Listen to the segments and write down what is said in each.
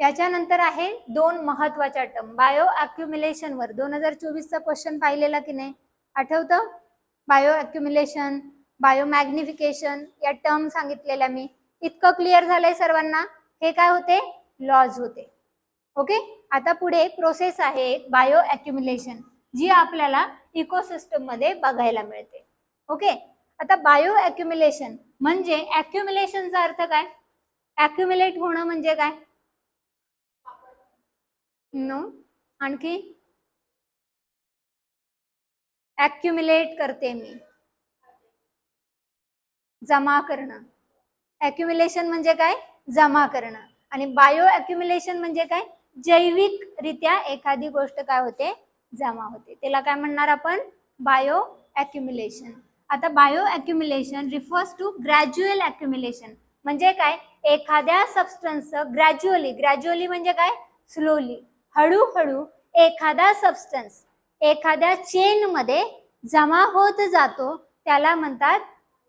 त्याच्यानंतर आहे दोन महत्त्वाच्या टर्म बायो अक्युम्युलेशन वर. दोन हजार चोवीसचा क्वेश्चन पाहिलेला की नाही? आठवतं? बायो अक्युम्युलेशन बायो मॅग्निफिकेशन या टर्म सांगितलेल्या मी. इतकं क्लिअर झालंय सर्वांना. हे काय होते? लॉज होते. ओके आता पुढे प्रोसेस आहे बायो अक्युम्युलेशन जी आपल्याला इकोसिस्टममध्ये बघायला मिळते. ओके आता बायो अक्युम्युलेशन म्हणजे अक्युम्युलेशनचा अर्थ काय? अक्युम्युलेट होणं म्हणजे काय? नो आणखी? अक्युम्युलेट करते मी. जमा करणं. अक्युम्युलेशन म्हणजे काय? जमा करणं. आणि बायो अक्युम्युलेशन म्हणजे काय? जैविकरित्या एखादी गोष्ट काय होते? जमा होते. त्याला काय म्हणणार आपण? बायो अक्युम्युलेशन आता bio accumulation refers to gradual accumulation म्हणजे काय? एखाद्या सबस्टन्सचं ग्रॅज्युअली ग्रॅज्युअली म्हणजे काय? स्लोली हळूहळू एखादा सबस्टन्स एखाद्या चेनमध्ये जमा होत जातो त्याला म्हणतात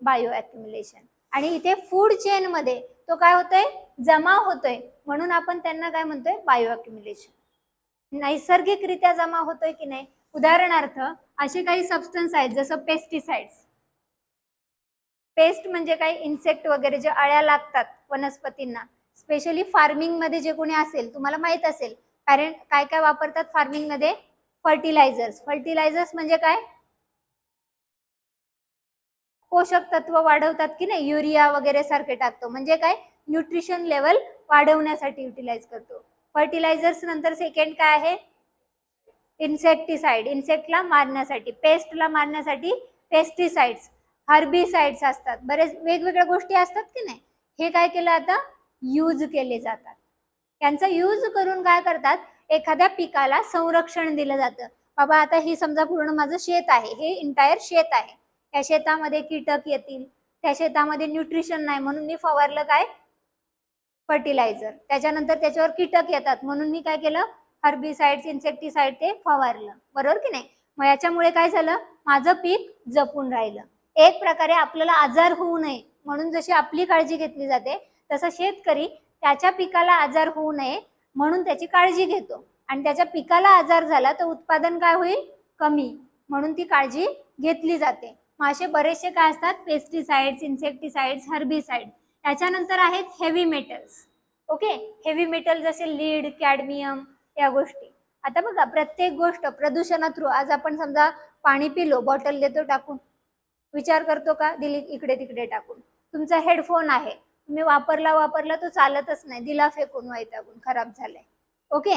बायो ॲक्युमुलेशन आणि इथे फूड चेनमध्ये तो काय होतोय? जमा होतोय. म्हणून आपण त्यांना काय म्हणतोय? बायो अक्युम्युलेशन नैसर्गिकरित्या जमा होतोय की नाही? उदाहरणार्थ असे काही सबस्टन्स आहेत जसं पेस्टिसाइड्स पेस्ट म्हणजे काही इन्सेक्ट वगैरे जे अळ्या लागतात वनस्पतींना. स्पेशली फार्मिंगमध्ये जे कोणी असेल तुम्हाला माहीत असेल कारण काय काय वापरतात फार्मिंगमध्ये फर्टिलायझर्स फर्टिलायझर्स म्हणजे काय? पोषक तत्व वाढवतात की नाही? युरिया वगैरे सारखे टाकतो. म्हणजे काय? न्यूट्रिशन लेवल वाढवण्यासाठी युटिलाइज करतो. फर्टिलायझर्स नंतर सेकंड काय आहे? इन्सेक्टिसाइड इन्सेक्टला मारण्यासाठी पेस्टला मारण्यासाठी पेस्टिसाइड्स हर्बिसाइड्स असतात. बरेच वेगवेगळ्या गोष्टी असतात की नाही? हे काय केलं आता? यूज केले जातात. यांचा यूज करून काय करतात? एखाद्या पिकाला संरक्षण दिलं जातं. बाबा आता हे समजा पूर्ण माझं शेत आहे. हे इंटायर शेत आहे. या शेतामध्ये कीटक येतील. त्या शेतामध्ये न्यूट्रिशन नाही म्हणून मी फवारलं काय? फर्टिलायझर त्याच्यानंतर त्याच्यावर कीटक येतात म्हणून मी काय केलं? हर्बिसाइड्स इन्सेक्टिसाइड ते फवारलं. बरोबर की नाही? मग याच्यामुळे काय झालं? माझं पीक जपून राहिलं. एक प्रकारे आपल्याला आजार होऊ नये म्हणून जशी आपली काळजी घेतली जाते तसं शेतकरी त्याच्या पिकाला आजार होऊ नये म्हणून त्याची काळजी घेतो. आणि त्याच्या पिकाला आजार झाला तर उत्पादन काय होईल? कमी. म्हणून ती काळजी घेतली जाते. मग असे बरेचसे काय असतात? पेस्टिसाइड्स इन्सेक्टिसाइड्स हर्बिसाइड त्याच्यानंतर आहेत heavy metals okay heavy metal जसे लीड कॅडमियम या गोष्टी. आता बघा प्रत्येक गोष्ट प्रदूषणा थ्रू आज आपण समजा पाणी पिलो बॉटल देतो टाकून. विचार करतो का? दिली इकडे तिकडे टाकून. तुमचा हेडफोन आहे. तुम्ही वापरला वापरला तो चालतच नाही. दिला फेकून वैतागून खराब झालाय. ओके?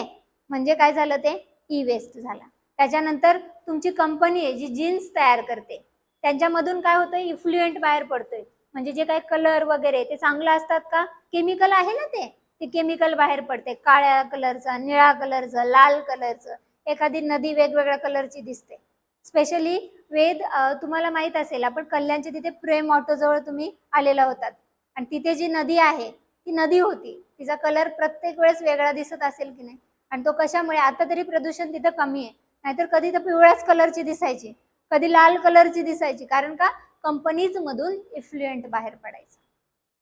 म्हणजे काय झालं ते? ई वेस्ट झाला. त्याच्यानंतर तुमची कंपनी आहे जी जीन्स तयार करते त्यांच्यामधून काय होतं? इफ्लुएंट बाहेर पडतोय. म्हणजे जे काही कलर वगैरे ते चांगलं असतात का? केमिकल आहे ना ते. ते केमिकल बाहेर पडते. काळ्या कलरचं निळा कलरचं लाल कलरचं एखादी नदी वेगवेगळ्या कलरची दिसते. स्पेशली वेद तुम्हाला माहीत असेल आपण कल्याणच्या तिथे प्रेम ऑटोजवळ तुम्ही आलेला होतात. आणि तिथे जी नदी आहे ती नदी होती. तिचा कलर प्रत्येक वेळेस वेगळा दिसत असेल की नाही? आणि तो कशामुळे? आता तरी प्रदूषण तिथं कमी आहे. नाहीतर कधी तर पिवळ्याच कलरची दिसायची. कधी लाल कलरची दिसायची. कारण का? कंपनीज मधून इफ्लुएंट बाहेर पडायचं.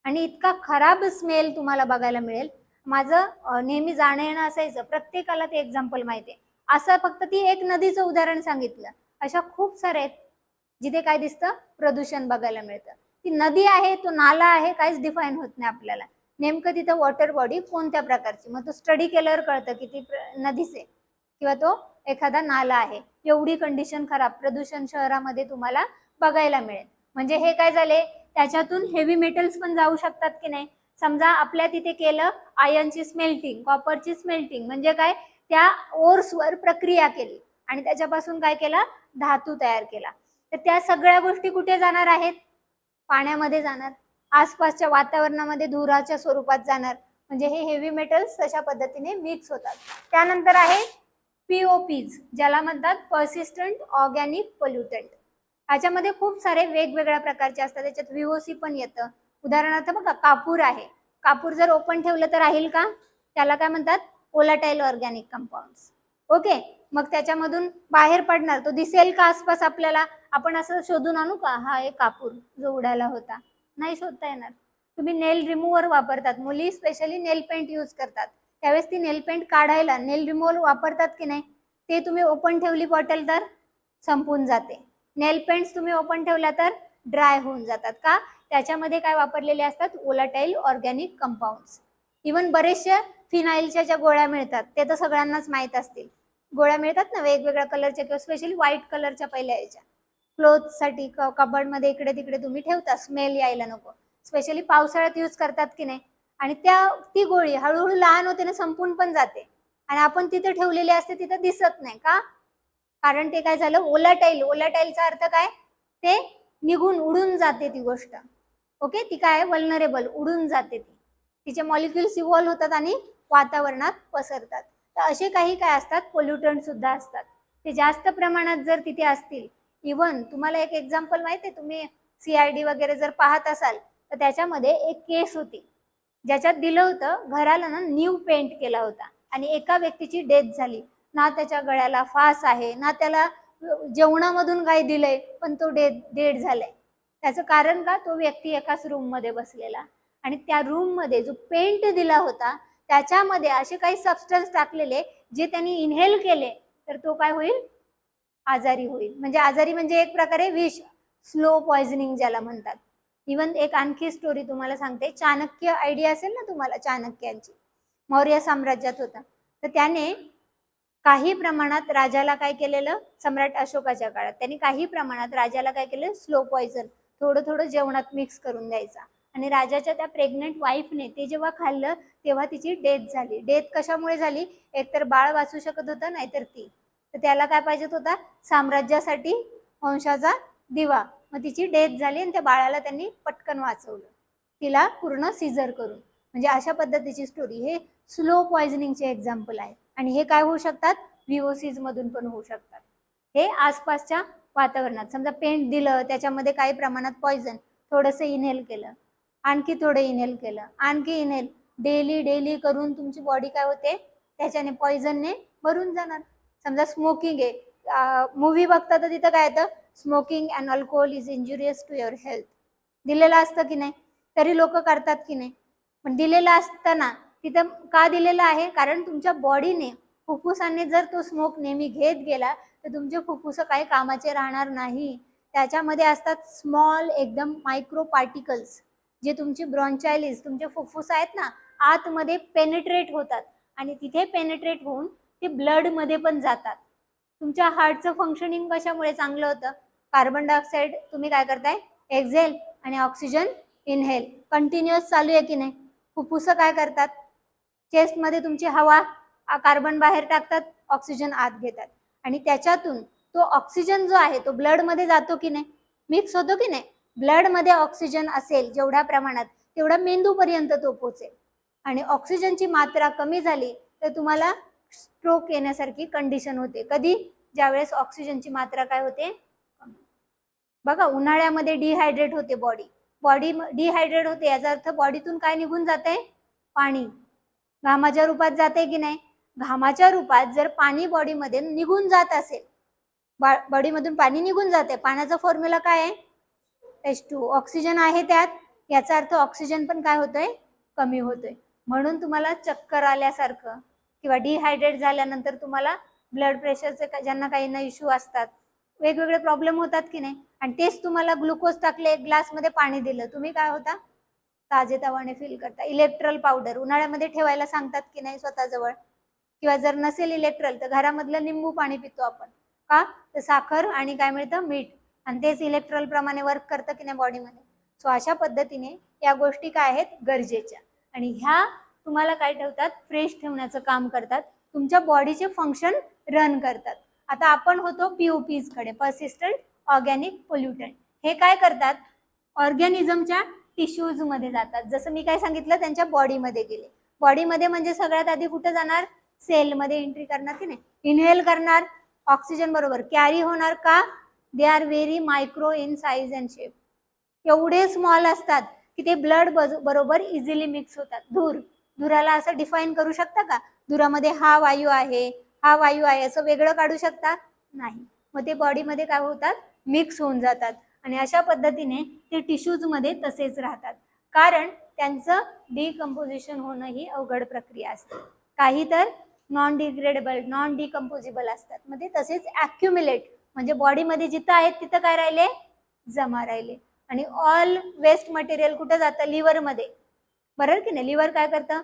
आणि इतका खराब स्मेल तुम्हाला बघायला मिळेल. माझं नेहमी जाणं येणं असायचं. प्रत्येकाला ते एक्झाम्पल माहिती आहे. असं फक्त ती एक नदीचं उदाहरण सांगितलं. अशा खूप साऱ्या आहेत जिथे काय दिसतं? प्रदूषण बघायला मिळतं. ती नदी आहे तो नाला आहे काहीच डिफाईन होत नाही आपल्याला. नेमकं तिथं वॉटर बॉडी कोणत्या प्रकारची? मग तो स्टडी केल्यावर कळतं की ती नदीचे किंवा तो एखादा नाला आहे. एवढी कंडिशन खराब. प्रदूषण शहरामध्ये तुम्हाला बघायला मिळेल. म्हणजे हे काय झाले? त्याच्यातून हेवी मेटल्स पण जाऊ शकतात की नाही? समजा आपल्या तिथे केलं आयनची स्मेल्टिंग कॉपरची स्मेल्टिंग म्हणजे काय? त्या ओर्सवर प्रक्रिया केली. आणि त्याच्यापासून काय केला? धातू तयार केला. तर त्या सगळ्या गोष्टी कुठे जाणार आहेत? पाण्यामध्ये जाणार आसपासच्या वातावरणामध्ये धुराच्या स्वरूपात जाणार. म्हणजे हे हेवी मेटल्स तशा पद्धतीने मिक्स होतात. त्यानंतर आहे पीओपीज ज्याला म्हणतात पर्सिस्टंट ऑर्गॅनिक पोल्युटंट ह्याच्यामध्ये खूप सारे वेगवेगळ्या प्रकारचे असतात. त्याच्यात व्हीओसी पण येतं. उदाहरणार्थ बघा कापूर आहे. कापूर जर ओपन ठेवलं तर राहील का? त्याला काय म्हणतात? ओलाटाईल ऑर्गॅनिक कंपाऊंड ओके मग त्याच्यामधून बाहेर पडणार तो दिसेल का आसपास आपल्याला? आपण असं शोधून आणू का? हा एक कापूर जो उडाला होता. नाही शोधता येणार. तुम्ही नेल रिमूव्हर वापरतात. मुली स्पेशली नेल पेंट यूज करतात. त्यावेळेस ती नेल पेंट काढायला नेल रिमूव्हर वापरतात की नाही? ते तुम्ही ओपन ठेवली बॉटल तर संपून जाते. नेल पेंट्स तुम्ही ओपन ठेवला तर ड्राय होऊन जातात का? त्याच्यामध्ये काय वापरलेले असतात? ओलाटाईल ऑर्गॅनिक कंपाऊंड्स इवन बरेचशा फिनाईलच्या ज्या गोळ्या मिळतात ते तर सगळ्यांनाच माहीत असतील. गोळ्या मिळतात ना? वेगवेगळ्या कलरच्या किंवा स्पेशली व्हाईट कलरच्या पहिल्या याच्या. क्लोथसाठी कबर्डमध्ये इकडे तिकडे तुम्ही ठेवता स्मेल यायला नको. स्पेशली पावसाळ्यात यूज करतात की नाही. आणि त्या ती गोळी हळूहळू लहान होते ना संपून पण जाते. आणि आपण तिथे ठेवलेली असते तिथं दिसत नाही का? कारण ते काय झालं ओलाटाईल ओलाटाईलचा अर्थ काय? ते निघून उडून जाते ती गोष्ट. ओके? ती काय? वल्नरेबल उडून जाते ती. तिचे मॉलिक्युल्स इव्हॉल्व्ह होतात आणि वातावरणात पसरतात. तर असे काही काय असतात? पोल्युटंट सुद्धा असतात. ते जास्त प्रमाणात जर तिथे असतील इवन तुम्हाला एक एक्झाम्पल माहिती आहे तुम्ही सीआयडी वगैरे जर पाहत असाल तर त्याच्यामध्ये एक केस होती. ज्याच्यात दिलं होतं घराला ना न्यू पेंट केला होता. आणि एका व्यक्तीची डेथ झाली. ना त्याच्या गळ्याला फास आहे ना त्याला जेवणामधून काही दिलंय पण तो डेथ डेड झालाय. त्याचं कारण का? तो व्यक्ती एकाच रूममध्ये बसलेला. आणि त्या रूममध्ये जो पेंट दिला होता त्याच्यामध्ये असे काही सबस्टन्स टाकलेले जे त्यांनी इनहेल केले तर तो काय होईल? आजारी होईल. म्हणजे आजारी म्हणजे एक प्रकारे विष स्लो पॉइझनिंग ज्याला म्हणतात. इवन एक आणखी स्टोरी तुम्हाला सांगते. चाणक्य आयडिया असेल ना तुम्हाला चाणक्यांची? मौर्य साम्राज्यात होता. तर त्याने काही प्रमाणात राजाला काय केलेलं? सम्राट अशोकाच्या काळात. त्यांनी काही प्रमाणात राजाला काय केलं स्लो पॉइझन थोडं थोडं जेवणात मिक्स करून द्यायचा. आणि राजाच्या त्या प्रेग्नंट वाईफने ते जेव्हा खाल्लं तेव्हा तिची डेथ झाली. डेथ कशामुळे झाली? एकतर बाळ वाचू शकत होतं नाहीतर ती. तर त्याला काय पाहिजेत होता? साम्राज्यासाठी वंशाचा दिवा. मग तिची डेथ झाली आणि त्या बाळाला त्यांनी पटकन वाचवलं. तिला पूर्ण सीझर करून. म्हणजे अशा पद्धतीची स्टोरी हे स्लो पॉइझनिंगचे एक्झाम्पल आहे आणि हे काय होऊ शकतात? व्हीओसीज मधून पण होऊ शकतात. हे आसपासच्या वातावरणात. समजा पेंट दिलं त्याच्यामध्ये काही प्रमाणात पॉइजन थोडंसं इनहेल केलं. आणखी थोडं इनहेल केलं. आणखी इनहेल डेली डेली करून तुमची बॉडी काय होते? त्याच्याने पॉइझनने भरून जाणार. समजा स्मोकिंग आहे. मूवी बघता तर तिथं काय येतं? Smoking and alcohol is injurious to your health दिलेलं असतं की नाही? तरी लोक करतात की नाही? पण दिलेलं असताना तिथं का दिलेलं आहे? कारण तुमच्या बॉडीने फुफ्फुसाने जर तो स्मोक नेहमी घेत गेला तर तुमचे फुफ्फुस काही कामाचे राहणार नाही. त्याच्यामध्ये असतात स्मॉल एकदम मायक्रो पार्टिकल्स जे तुमची ब्रॉन्चायलीज तुमचे फुफ्फुस आहेत ना आतमध्ये पेनिट्रेट होतात. आणि तिथे पेनिट्रेट होऊन ते ब्लडमध्ये पण जातात. तुमच्या हार्टचं फंक्शनिंग कशामुळे चांगलं होतं? कार्बन डायऑक्साईड तुम्ही काय करताय? एक्झेल आणि ऑक्सिजन इनहेल कंटिन्युअस चालू आहे की नाही? फुफ्फुसं काय करतात? चेस्टमध्ये तुमची हवा कार्बन बाहेर टाकतात ऑक्सिजन आत घेतात. आणि त्याच्यातून तो ऑक्सिजन जो आहे तो ब्लडमध्ये जातो की नाही? मिक्स होतो की नाही? ब्लडमध्ये ऑक्सिजन असेल जेवढ्या प्रमाणात तेवढा मेंदूपर्यंत तो पोचेल. आणि ऑक्सिजनची मात्रा कमी झाली तर तुम्हाला स्ट्रोक येण्यासारखी कंडिशन होते. कधी? ज्यावेळेस ऑक्सिजनची मात्रा काय होते? बघा उन्हाळ्यामध्ये डिहायड्रेट होते बॉडी बॉडी डिहायड्रेट होते. याचा अर्थ बॉडीतून काय निघून जात आहे पाणी. घामाच्या रूपात जाते की नाही? घामाच्या रूपात जर पाणी बॉडीमध्ये निघून जात असेल बॉडीमधून पाणी निघून जाते पाण्याचा फॉर्म्युला काय आहे? एच टू ऑक्सिजन आहे त्यात. याचा अर्थ ऑक्सिजन पण काय होतोय? कमी होतोय. म्हणून तुम्हाला चक्कर आल्यासारखं. किंवा डिहायड्रेट झाल्यानंतर तुम्हाला ब्लड प्रेशरचे ज्यांना काही ना इश्यू असतात वेगवेगळे प्रॉब्लेम होतात की नाही? आणि तेच तुम्हाला ग्लुकोज टाकले एक ग्लासमध्ये पाणी दिलं. तुम्ही काय होता? ताजेतवाने फील करता. इलेक्ट्रल पावडर उन्हाळ्यामध्ये ठेवायला सांगतात की नाही स्वतःजवळ? किंवा जर नसेल इलेक्ट्रल तर घरामधलं निंबू पाणी पितो आपण. का? तर साखर आणि काय मिळतं? मीठ. आणि तेच इलेक्ट्रल प्रमाणे वर्क करतं की नाही बॉडीमध्ये सो अशा पद्धतीने या गोष्टी काय आहेत? गरजेच्या. आणि ह्या तुम्हाला काय ठेवतात? फ्रेश ठेवण्याचं काम करतात. तुमच्या बॉडीचे फंक्शन रन करतात. आता आपण होतो पीओपीजकडे पर्सिस्टंट ऑर्गॅनिक पोल्युटंट हे काय करतात? ऑर्गॅनिझमच्या टिश्यूजमध्ये जातात. जसं मी काय सांगितलं त्यांच्या बॉडीमध्ये गेले. बॉडीमध्ये म्हणजे सगळ्यात आधी कुठे जाणार? सेलमध्ये एंट्री करणार की नाही? इनहेल करणार. ऑक्सिजन बरोबर. कॅरी होणार का? They are very micro in size and shape एवढे स्मॉल असतात की ते ब्लड बरोबर इझिली मिक्स होतात. धूर. धुराला असं डिफाईन करू शकता का? धुरामध्ये हा वायू आहे हा वायू आहे असं वेगळं काढू शकता? नाही. मग ते बॉडीमध्ये काय होतात? मिक्स होऊन जातात. आणि अशा पद्धतीने ते टिश्यूजमध्ये तसेच राहतात. कारण त्यांचं डिकम्पोजिशन होणं ही अवघड प्रक्रिया असते. काही तर नॉन डिग्रेडेबल नॉन डिकम्पोजिबल असतात. मग ते तसेच ॲक्युमुलेट म्हणजे बॉडीमध्ये जिथं आहेत तिथं काय राहिले? जमा राहिले. आणि ऑल वेस्ट मटेरियल कुठं जातं? लिव्हरमध्ये बरोबर की नाही? लिव्हर काय करतं?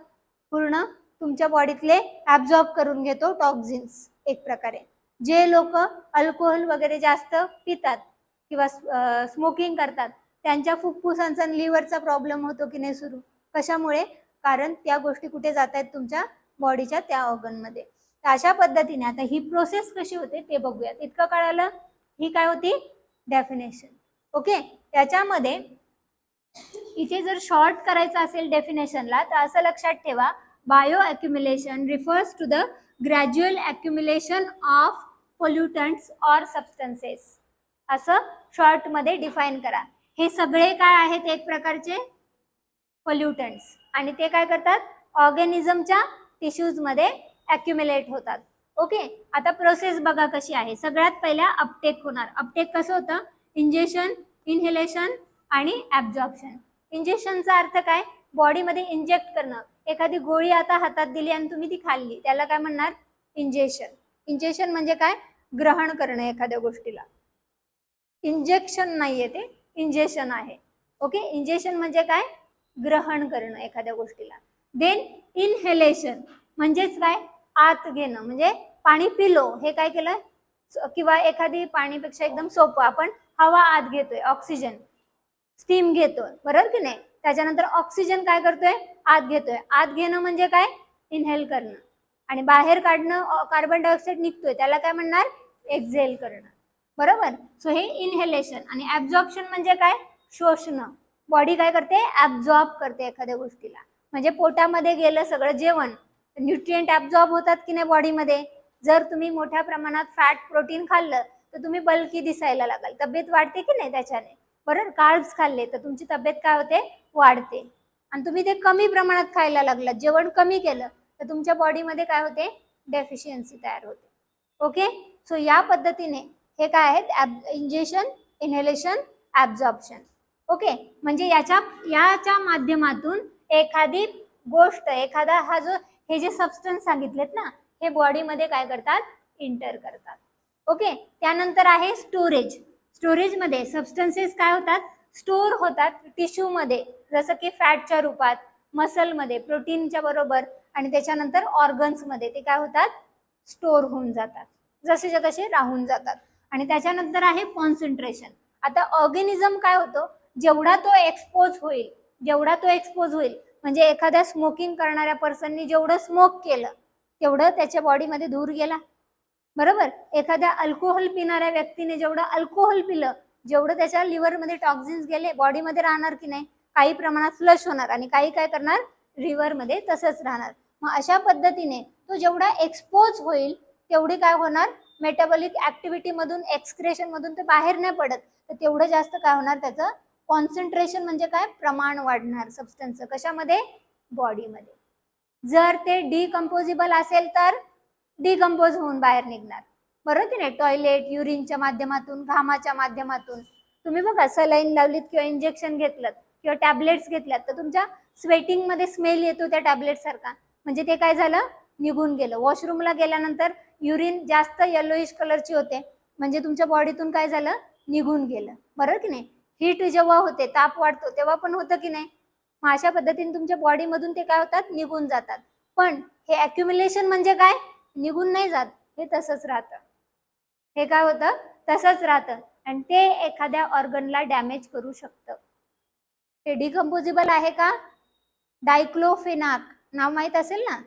पूर्ण तुमच्या बॉडीतले ॲब्झॉर्ब करून घेतो टॉक्झिन्स एक प्रकारे. जे लोक अल्कोहोल वगैरे जास्त पितात किंवा स्मोकिंग करतात त्यांच्या फुफ्फुसांचा आणि लिव्हरचा प्रॉब्लेम होतो की नाही सुरू? कशामुळे? कारण त्या गोष्टी कुठे जात आहेत तुमच्या बॉडीच्या त्या ऑर्गनमध्ये. तर अशा पद्धतीने आता ही प्रोसेस कशी होते ते बघूयात. इतकं कळालं? ही काय होती? डेफिनेशन. ओके? त्याच्यामध्ये इथे जर शॉर्ट करायचं असेल डेफिनेशनला तर असं लक्षात ठेवा. Bio accumulation refers to the gradual accumulation of pollutants or substances असं शॉर्टमध्ये डिफाईन करा. हे सगळे काय आहेत एक प्रकारचे? पोल्युटंट्स आणि ते काय करतात? ऑर्गॅनिझमच्या टिश्यूजमध्ये अक्युम्युलेट होतात. ओके आता प्रोसेस बघा कशी आहे. सगळ्यात पहिल्या अपटेक होणार. अपटेक कसं होतं? इंजेक्शन इनहेलेशन आणि ॲब्झॉर्प्शन इंजेक्शनचा अर्थ काय? बॉडीमध्ये इंजेक्ट करणं. एखादी गोळी आता हातात दिली आणि तुम्ही ती खाल्ली त्याला काय म्हणणार? इंजेक्शन इंजेक्शन म्हणजे काय? ग्रहण करणं एखाद्या गोष्टीला. इंजेक्शन नाहीये ते इंजेक्शन आहे. ओके इंजेक्शन म्हणजे काय? ग्रहण करणं एखाद्या गोष्टीला. देन इनहेलेशन म्हणजेच काय? आत घेणं. म्हणजे पाणी पिलो हे काय केलं? किंवा एखादी पाणीपेक्षा एकदम सोपं. आपण हवा आत घेतोय ऑक्सिजन स्टीम घेतोय बरोबर की नाही? त्याच्यानंतर ऑक्सिजन काय करतोय? आत घेतोय. आत घेणं म्हणजे काय? इनहेल करणं. आणि बाहेर काढणं कार्बन डायऑक्साईड निघतोय. त्याला काय म्हणणार? एक्झेल करणं. बरोबर? सो हे इनहेलेशन आणि ॲब्झॉर्प्शन म्हणजे काय? शोषणं. बॉडी काय करते? ॲब्झॉर्ब करते एखाद्या गोष्टीला. म्हणजे पोटामध्ये गेलं सगळं जेवण. न्यूट्रिएंट ॲब्झॉर्ब होतात की नाही बॉडीमध्ये जर तुम्ही मोठ्या प्रमाणात फॅट प्रोटीन खाल्लं तर तुम्ही बल्की दिसायला लागाल. तब्येत वाढते की नाही त्याच्याने? परत कार्ब्स खाल्ले तर तुमची तब्येत काय होते? वाढते. आणि तुम्ही ते कमी प्रमाणात खायला लागलात जेवण कमी केलं तर तुमच्या बॉडीमध्ये काय होते? डेफिशियन्सी तयार होते. ओके सो या पद्धतीने हे काय आहेत? इंजेशन इनहेलेशन ॲब्झॉर्प्शन ओके म्हणजे याच्या याच्या माध्यमातून एखादी गोष्ट एखादा हा जो हे जे सबस्टन्स सांगितलेत ना हे बॉडीमध्ये काय करतात? इंटर करतात. ओके त्यानंतर आहे स्टोरेज स्टोरेजमध्ये सबस्टन्सेस काय होतात? स्टोअर होतात टिश्यूमध्ये जसं की फॅटच्या रूपात मसलमध्ये प्रोटीनच्या बरोबर आणि त्याच्यानंतर ऑर्गन्समध्ये ते काय होतात? स्टोर होऊन जातात. जसेच्या तसे राहून जातात. आणि त्याच्यानंतर आहे कॉन्सन्ट्रेशन आता ऑर्गॅनिझम काय होतो? जेवढा तो एक्सपोज होईल जेवढा तो एक्सपोज होईल म्हणजे एखाद्या स्मोकिंग करणाऱ्या पर्सननी जेवढं स्मोक केलं तेवढं त्याच्या बॉडीमध्ये धूर गेला. बरोबर? एखाद्या अल्कोहोल पिणाऱ्या व्यक्तीने जेवढं अल्कोहोल पिलं जेवढं त्याच्या लिव्हरमध्ये टॉक्झिन्स गेले बॉडीमध्ये राहणार की नाही काही प्रमाणात फ्लश होणार आणि काही काय करणार? रिव्हरमध्ये तसंच राहणार. मग अशा पद्धतीने तो जेवढा एक्सपोज होईल तेवढी काय होणार? मेटाबॉलिक ऍक्टिव्हिटीमधून एक्सक्रेशनमधून ते बाहेर नाही पडत. तर तेवढं जास्त काय होणार? त्याचं कॉन्सन्ट्रेशन म्हणजे काय? प्रमाण वाढणार सबस्टन्सचं कशामध्ये? बॉडीमध्ये जर ते डिकम्पोजिबल असेल तर? डिकम्पोज होऊन बाहेर निघणार. बरोबर की नाही? टॉयलेट युरिनच्या माध्यमातून घामाच्या माध्यमातून. तुम्ही बघा सलाईन लावलीत किंवा इंजेक्शन घेतलं किंवा टॅबलेट्स घेतल्यात तर तुमच्या स्वेटिंगमध्ये स्मेल येतो त्या टॅबलेट सारखा. म्हणजे ते काय झालं? निघून गेलं. वॉशरूमला गेल्यानंतर युरिन जास्त येलोइश कलरची होते. म्हणजे तुमच्या बॉडीतून काय झालं? निघून गेलं. बरोबर की नाही? हीट जेव्हा होते ताप वाढतो तेव्हा पण होतं की नाही? मग अशा पद्धतीने तुमच्या बॉडीमधून ते काय होतात? निघून जातात. पण हे अक्युम्युलेशन म्हणजे काय? निघून नाही जात. हे तसंच राहतं. हे काय होतं? तसंच राहतं. आणि ते एखाद्या ऑर्गनला डॅमेज करू शकतं. ते डिकम्पोजिबल आहे का? डायक्लोफिनाक नाव माहीत असेल ना?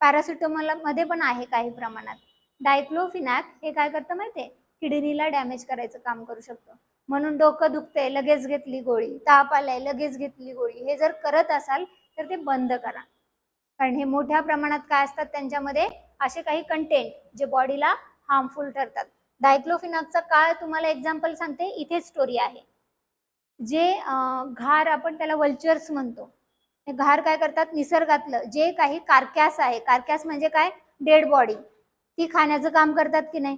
पॅरासिटोमॉलमध्ये पण आहे काही प्रमाणात. डायक्लोफिनाक हे काय करतं माहितीये किडनीला डॅमेज करायचं काम करू शकतो. म्हणून डोकं दुखतंय लगेच घेतली गोळी. ताप आलाय लगेच घेतली गोळी. हे जर करत असाल तर ते बंद करा. कारण हे मोठ्या प्रमाणात काय असतात त्यांच्यामध्ये? असे काही कंटेंट जे बॉडीला हार्मफुल ठरतात. डायक्लोफिनाकचा काळ तुम्हाला एक्झाम्पल सांगते इथेच स्टोरी आहे. जे घार आपण त्याला वल्चर्स म्हणतो. हे घार काय करतात? निसर्गातलं जे काही कारकॅस आहे. कारकॅस म्हणजे काय? डेड बॉडी ती खाण्याचं काम करतात की नाही?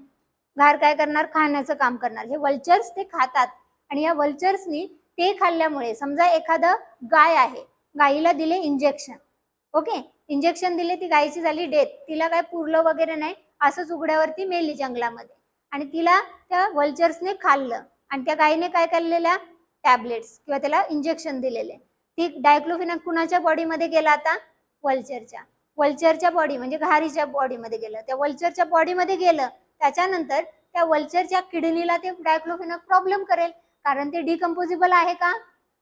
घार काय करणार? खाण्याचं काम करणार. हे वल्चर्स ते खातात. आणि या वल्चर्सनी ते खाल्ल्यामुळे समजा एखादं गाय आहे. गाईला दिले इंजेक्शन ओके? इंजेक्शन दिले ती गायीची झाली डेथ. तिला काय पुरलं वगैरे नाही असंच उघड्यावरती मेली जंगलामध्ये. आणि तिला त्या वल्चर्सने खाल्लं. आणि त्या गायीने काय केलेल्या? टॅबलेट्स किंवा त्याला इंजेक्शन दिलेले. ती डायक्लोफिनॅक कुणाच्या बॉडीमध्ये गेला आता? वल्चरच्या. वल्चरच्या बॉडी म्हणजे घारीच्या बॉडीमध्ये गेलं. त्या वल्चरच्या बॉडीमध्ये गेलं त्याच्यानंतर त्या वल्चरच्या किडनीला ते डायक्लोफिनॅक प्रॉब्लेम करेल. कारण ते डिकम्पोजिबल आहे का?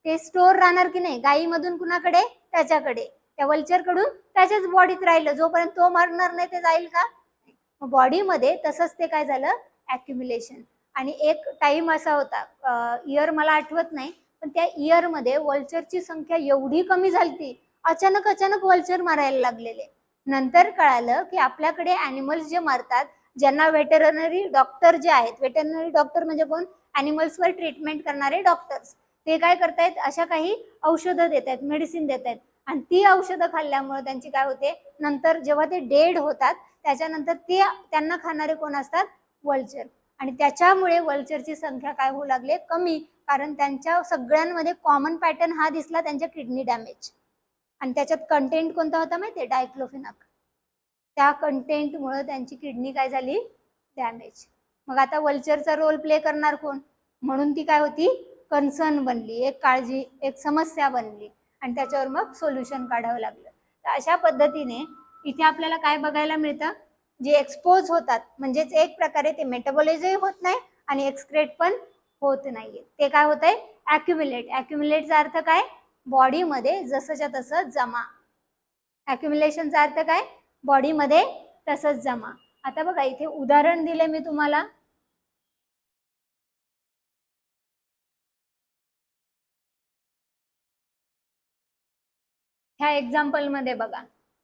ते स्टोर राहणार की नाही? गायीमधून कुणाकडे? त्याच्याकडे. त्या वल्चरकडून त्याच्याच बॉडीत राहिलं. जोपर्यंत तो मरणार नाही ते जाईल का? बॉडीमध्ये तसंच ते काय झालं? ॲक्युम्युलेशन आणि एक टाइम असा होता इयर मला आठवत नाही पण त्या इयरमध्ये वल्चरची संख्या एवढी कमी झाली अचानक अचानक वल्चर मारायला लागलेले. नंतर कळालं की आपल्याकडे अॅनिमल्स जे मारतात ज्यांना व्हेटरनरी डॉक्टर जे आहेत व्हेटरनरी डॉक्टर म्हणजे कोण? अॅनिमल्सवर ट्रीटमेंट करणारे डॉक्टर्स ते काय करतायत? अशा काही औषधं देत आहेत मेडिसिन देत आहेत आणि ती औषधं खाल्ल्यामुळे त्यांची काय होते नंतर जेव्हा ते डेड होतात त्याच्यानंतर ते त्यांना खाणारे कोण असतात? वल्चर. आणि त्याच्यामुळे वल्चरची संख्या काय होऊ लागले? कमी. कारण त्यांच्या सगळ्यांमध्ये कॉमन पॅटर्न हा दिसला त्यांच्या किडनी डॅमेज आणि त्याच्यात कंटेंट कोणता होता माहितीये? डायक्लोफिनाक त्या कंटेंटमुळे त्यांची किडनी काय झाली? डॅमेज मग आता वल्चरचा रोल प्ले करणार कोण? म्हणून ती काय होती? कन्सर्न बनली. एक काळजी एक समस्या बनली. आणि त्याच्यावर मग सोल्युशन काढावं लागलं. तर अशा पद्धतीने इथे आपल्याला काय बघायला मिळतं? जे एक्सपोज होतात म्हणजेच एक प्रकारे ते मेटाबॉलिझही होत नाही आणि एक्सक्रेट पण होत नाहीये. ते काय होत आहे ॲक्युम्युलेट ॲक्युम्युलेटचा अर्थ काय? बॉडीमध्ये जसंच्या तसं जमा. ॲक्युम्युलेशनचा अर्थ काय? बॉडीमध्ये तसंच जमा. आता बघा इथे उदाहरण दिले मी तुम्हाला. ह्या एक्झाम्पलमध्ये बघा.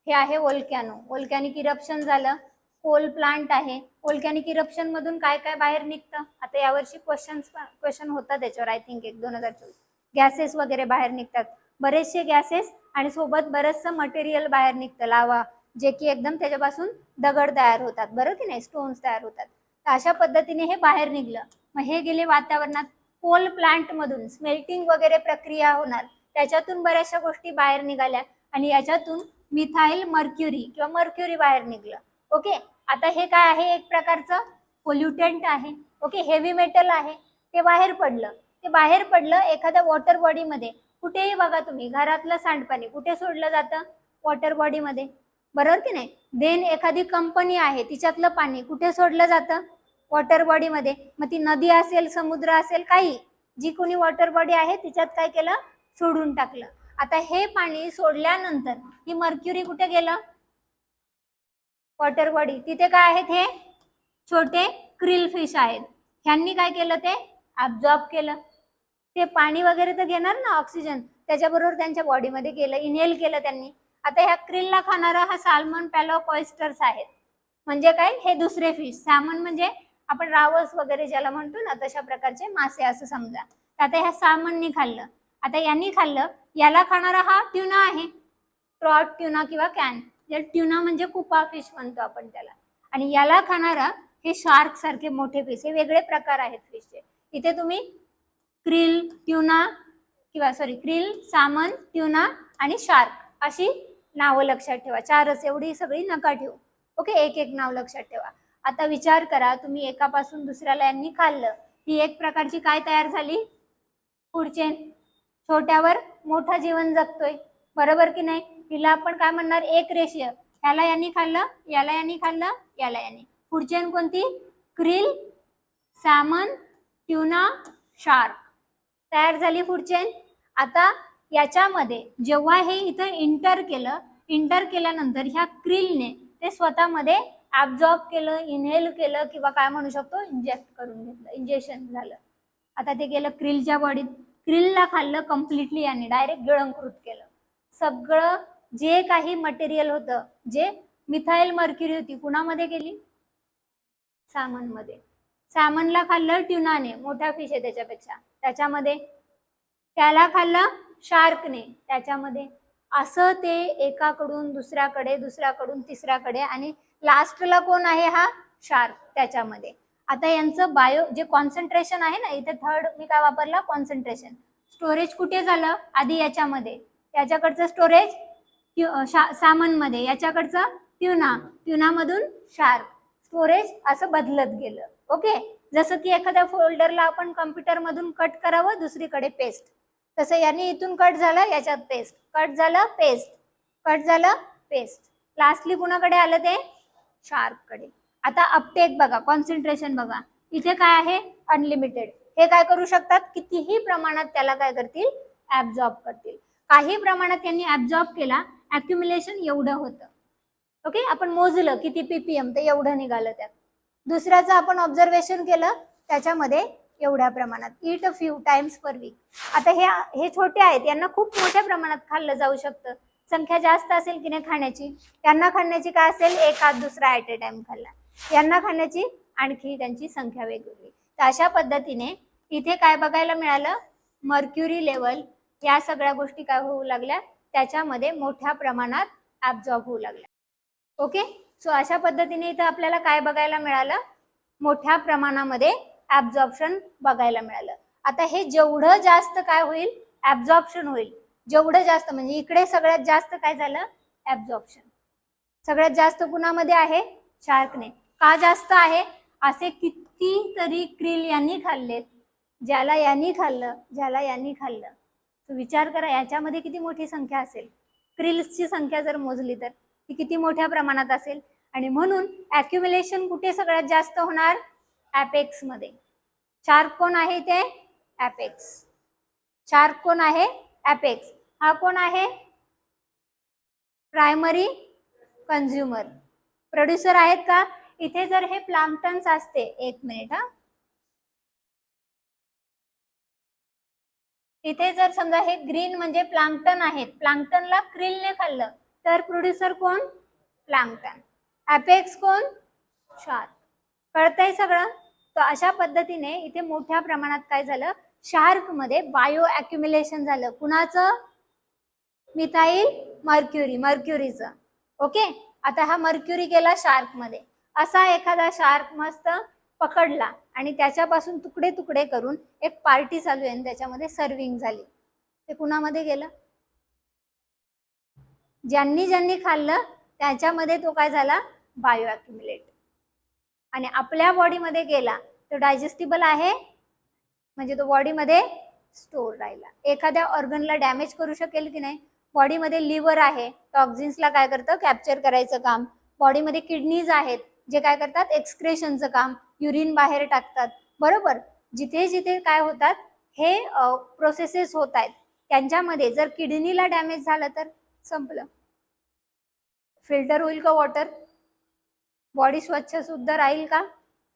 हे आहे ओल्कॅनो ओल्कॅनिक इरप्शन झालं. कोल प्लांट आहे. ओल्कॅनिक इरप्शन मधून काय काय बाहेर निघतं? आता यावर्षी क्वेश्चन क्वेश्चन होता त्याच्यावर आय थिंक एक दोन हजार चोवीस. गॅसेस वगैरे बाहेर निघतात. बरेचसे गॅसेस आणि सोबत बरंचसं मटेरियल बाहेर निघतं. लावा. जे की एकदम त्याच्यापासून दगड तयार होतात. बरं की नाही? स्टोन्स तयार होतात. तर अशा पद्धतीने हे बाहेर निघलं. मग हे गेले वातावरणात. कोल प्लांट मधून स्मेल्टिंग वगैरे प्रक्रिया होणार. त्याच्यातून बऱ्याचशा गोष्टी बाहेर निघाल्या आणि याच्यातून मिथाईल मर्क्युरी किंवा मर्क्युरी बाहेर निघलं. ओके? आता हे काय आहे? एक प्रकारचं पोल्युटंट आहे. ओके? हेवी मेटल आहे. ते बाहेर पडलं. ते बाहेर पडलं एखाद्या वॉटर बॉडीमध्ये कुठेही बघा तुम्ही घरातलं सांडपाणी कुठे सोडलं जातं? वॉटर बॉडीमध्ये बरोबर की नाही? देन एखादी कंपनी आहे तिच्यातलं पाणी कुठे सोडलं जातं? वॉटर बॉडीमध्ये मग ती नदी असेल समुद्र असेल काही. जी कोणी वॉटर बॉडी आहे तिच्यात काय केलं? सोडून टाकलं. आता हे पाणी सोडल्यानंतर ही मर्क्युरी कुठे गेलं? वॉटर बॉडी तिथे काय आहेत हे? छोटे क्रिल फिश आहेत. ह्यांनी काय केलं ते? ॲब्झॉर्ब केलं. ते पाणी वगैरे तर घेणार ना ऑक्सिजन त्याच्याबरोबर त्यांच्या बॉडीमध्ये गेलं इनहेल केलं त्यांनी. आता ह्या क्रिलला खाणारा हा साल्मन पॅलॉक ऑइस्टर्स आहेत. म्हणजे काय? हे दुसरे फिश सॅमन म्हणजे आपण रावस वगैरे ज्याला म्हणतो ना तशा प्रकारचे मासे असं समजा. आता ह्या सामननी खाल्लं. आता यांनी खाल्लं याला खाणारा हा ट्युना आहे. ट्रॉट ट्युना किंवा कॅन ट्युना म्हणजे कुपा फिश म्हणतो आपण त्याला. आणि याला खाणारा हे शार्क सारखे मोठे फिश हे वेगळे प्रकार आहेत फिशचे इथे तुम्ही क्रिल ट्युना किंवा सॉरी क्रिल सामन ट्युना आणि शार्क अशी नावं लक्षात ठेवा. चारच एवढी सगळी नका ठेवू. ओके एक एक नाव लक्षात ठेवा. आता विचार करा तुम्ही एकापासून दुसऱ्याला यांनी खाल्लं. ही एक प्रकारची काय तयार झाली? फूड चेन छोट्यावर मोठं जीवन जगतोय. बरोबर की नाही? हिला आपण काय म्हणणार? एक रेषीय. याला यांनी खाल्लं याला यांनी खाल्लं याला यांनी. पुढची चेन कोणती? Krill salmon tuna shark. तयार झाली फूड आता याच्यामध्ये जेव्हा हे इथं इंटर केलं इंटर केल्यानंतर ह्या क्रिलने ते स्वतःमध्ये ॲब्झॉर्ब केलं इनहेल केलं किंवा काय म्हणू शकतो? इंजेक्ट करून घेतलं इंजेक्शन झालं. आता ते गेलं क्रिलच्या बॉडीत. क्रिलला खाल्लं कम्प्लिटली यांनी डायरेक्ट गिळंकृत केलं. सगळं जे काही मटेरियल होतं जे मिथाईल मर्क्युरी होती कुणामध्ये गेली सॅमनमध्ये सॅमनला खाल्लं ट्युनाने मोठा फिश आहे त्याच्यापेक्षा. त्याच्यामध्ये त्याला खाल्लं शार्कने त्याच्यामध्ये असं ते एकाकडून दुसऱ्याकडे दुसऱ्याकडून तिसऱ्याकडे आणि लास्टला कोण आहे हा? शार्क त्याच्यामध्ये. आता यांचं बायो जे कॉन्सन्ट्रेशन आहे ना इथे थर्ड मी काय वापरला? कॉन्सन्ट्रेशन स्टोरेज कुठे झालं? आधी याच्यामध्ये. याच्याकडचं स्टोरेज सामनमध्ये. याच्याकडचं ट्युना ट्युनामधून शार्क स्टोरेज असं बदलत गेलं. ओके जसं की एखाद्या फोल्डरला आपण कम्प्युटरमधून कट करावं दुसरीकडे पेस्ट तसं याने इथून कट झालं याच्यात पेस्ट कट झालं पेस्ट कट झालं पेस्ट लास्टली कुणाकडे आलं ते? शार्ककडे कडे. आता अपटेक बघा कॉन्सन्ट्रेशन बघा. इथे काय आहे? अनलिमिटेड हे काय करू शकतात? कितीही प्रमाणात त्याला काय करतील? ऍब्झॉर्ब करतील. काही प्रमाणात त्यांनी ऍब्झॉर्ब केला अक्युम्युलेशन एवढं होतं. ओके आपण मोजलं किती पीपीएम तर एवढं निघालं त्यात. दुसऱ्याचं आपण ऑब्झर्वेशन केलं त्याच्यामध्ये एवढ्या प्रमाणात. Eat a few times per week आता हे हे छोटे आहेत. यांना खूप मोठ्या प्रमाणात खाल्लं जाऊ शकतं. संख्या जास्त असेल की नाही खाण्याची? त्यांना खाण्याची काय असेल? एक दुसरा ऍट ए टाइम खाल्ला. यांना खाण्याची आणखी त्यांची संख्या वेगवेगळी. तर अशा पद्धतीने इथे काय बघायला मिळालं? मर्क्युरी लेवल या सगळ्या गोष्टी काय होऊ लागल्या? त्याच्यामध्ये मोठ्या प्रमाणात ऍब्झॉर्ब होऊ लागल्या. ओके सो अशा पद्धतीने इथं आपल्याला काय बघायला मिळालं? मोठ्या प्रमाणामध्ये ऍब्झॉर्प्शन बघायला मिळालं. आता हे जेवढं जास्त काय होईल? ऍब्झॉर्प्शन होईल. जेवढं जास्त म्हणजे इकडे सगळ्यात जास्त काय झालं? ऍब्झॉर्प्शन सगळ्यात जास्त कुणामध्ये आहे? शार्कने का जास्त आहे? असे कितीतरी क्रिल यांनी खाल्लेत. ज्याला यांनी खाल्लं ज्याला यांनी खाल्लं. So विचार करा याच्यामध्ये किती मोठी संख्या असेल? क्रिल्सची संख्या जर मोजली तर ती किती मोठ्या प्रमाणात असेल? आणि म्हणून अक्युम्युलेशन कुठे सगळ्यात जास्त होणार? ॲपेक्समध्ये मध्ये. शार्क कोण आहे ते? ॲपेक्स शार्क कोण आहे? ॲपेक्स हा कोण आहे? प्रायमरी कन्झ्युमर प्रोड्युसर आहेत का? इथे जर हे प्लांक्टन्स असते एक मिनिट हा. इथे जर समजा हे ग्रीन म्हणजे प्लांक्टन आहेत प्लांक्टनला क्रिलने खाल्लं तर प्रोड्युसर कोण? प्लांक्टन अपेक्स कोण? शार्क कळतंय सगळं? तर अशा पद्धतीने इथे मोठ्या प्रमाणात काय झालं? शार्कमध्ये बायो अक्युम्युलेशन झालं. कुणाचं? Methyl mercury मर्क्युरीचं. ओके आता हा मर्क्युरी गेला शार्कमध्ये. असा एखादा शार्क मस्त पकडला आणि त्याच्यापासून तुकडे तुकडे करून एक पार्टी चालू आहे आणि त्याच्यामध्ये सर्विंग झाली. ते कुणामध्ये गेलं? ज्यांनी ज्यांनी खाल्लं त्याच्यामध्ये तो काय झाला? बायो अक्युमुलेट आणि आपल्या बॉडीमध्ये गेला तो डायजेस्टिबल आहे? म्हणजे तो बॉडीमध्ये स्टोर राहिला. एखाद्या ऑर्गनला डॅमेज करू शकेल की नाही? बॉडीमध्ये लिव्हर आहे टॉक्झिन्सला काय करतं? कॅप्चर करायचं काम. बॉडीमध्ये किडनीज आहेत जे काय करतात एक्सक्रेशनचं काम युरिन बाहेर टाकतात. बरोबर? जिथे जिथे काय होतात हे प्रोसेसेस होत आहेत. त्यांच्यामध्ये जर किडनीला डॅमेज झालं तर संपलं. फिल्टर होईल का वॉटर बॉडी स्वच्छ सुद्धा राहील का?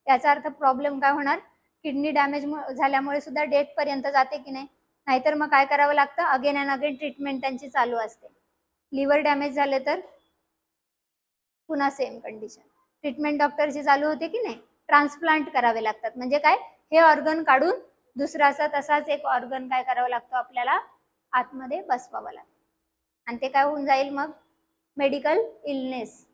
याचा अर्थ प्रॉब्लेम काय होणार? किडनी डॅमेज झाल्यामुळे सुद्धा डेथ पर्यंत जाते की नाही? नाहीतर मग काय करावं लागतं? अगेन अँड अगेन ट्रीटमेंट त्यांची चालू असते. लिव्हर डॅमेज झाले तर पुन्हा सेम कंडिशन ट्रीटमेंट डॉक्टरची चालू होते की नाही? ट्रान्सप्लांट करावे लागतात. म्हणजे काय? हे ऑर्गन काढून दुसराचा तसाच एक ऑर्गन काय करावा लागतो आपल्याला? आतमध्ये बसवावं लागतं. आणि ते काय होऊन जाईल मग? मेडिकल इलनेस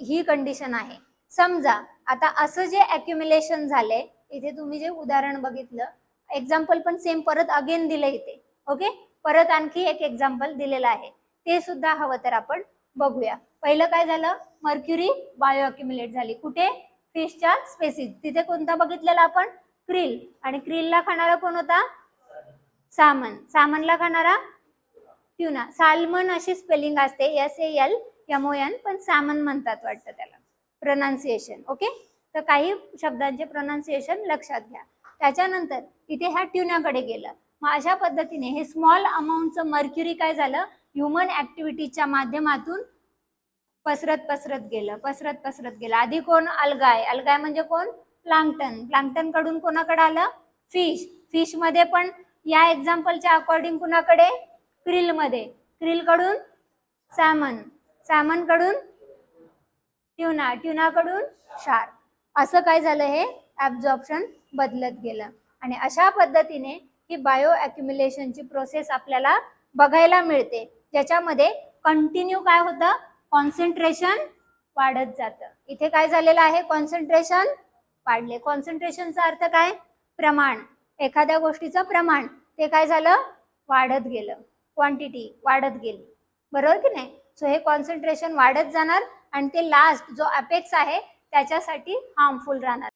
ही कंडिशन आहे. समजा आता असं जे अक्युम्युलेशन झालंय इथे तुम्ही जे उदाहरण बघितलं एक्झाम्पल पण सेम परत अगेन दिलं इथे. ओके परत आणखी एक एक्झाम्पल दिलेलं आहे. ते सुद्धा हवं तर आपण बघूया. पहिलं काय झालं? मर्क्युरी बायो अक्युमुलेट झाली. कुठे? फिशच्या स्पेसिस तिथे कोणता बघितलेला आपण? क्रिल. आणि क्रिलला खाणारा कोण होता? सामन. सामनला खाणारा ट्युना साल्मन अशी स्पेलिंग असते. S A L M O N पण सामन म्हणतात वाटतं त्याला. प्रोनाऊन्सिएशन ओके तर काही शब्दांचे प्रोनाऊन्सिएशन लक्षात घ्या. त्याच्यानंतर इथे ह्या ट्युनाकडे गेलं. मग अशा पद्धतीने हे स्मॉल अमाऊंटचं मर्क्युरी काय झालं? ह्युमन ऍक्टिव्हिटीच्या माध्यमातून पसरत पसरत गेलं पसरत पसरत गेलं. आधी कोण? अलगाय. अलगाय म्हणजे कोण? प्लांक्टन. प्लांक्टनकडून कोणाकडे आलं? फिश. फिशमध्ये पण या एक्झाम्पलच्या अकॉर्डिंग कुणाकडे? क्रिलमध्ये. क्रिलकडून सॅमन सॅमनकडून ट्युना ट्युना कडून शार्क असं काय झालं हे? ऍब्झॉर्प्शन बदलत गेलं. आणि अशा पद्धतीने ही बायो अक्युम्युलेशनची प्रोसेस आपल्याला बघायला मिळते. ज्याच्यामध्ये कंटिन्यू काय होतं? कॉन्सन्ट्रेशन वाढत जातं. इथे काय झालेलं आहे? कॉन्सन्ट्रेशन वाढले. कॉन्सन्ट्रेशनचा अर्थ काय? प्रमाण. एखाद्या गोष्टीचं प्रमाण. ते काय झालं? वाढत गेलं. क्वांटिटी वाढत गेली. बरोबर की नाही? सो हे कॉन्सन्ट्रेशन वाढत जाणार आणि ते लास्ट जो अपेक्स आहे त्याच्यासाठी हार्मफुल राहणार.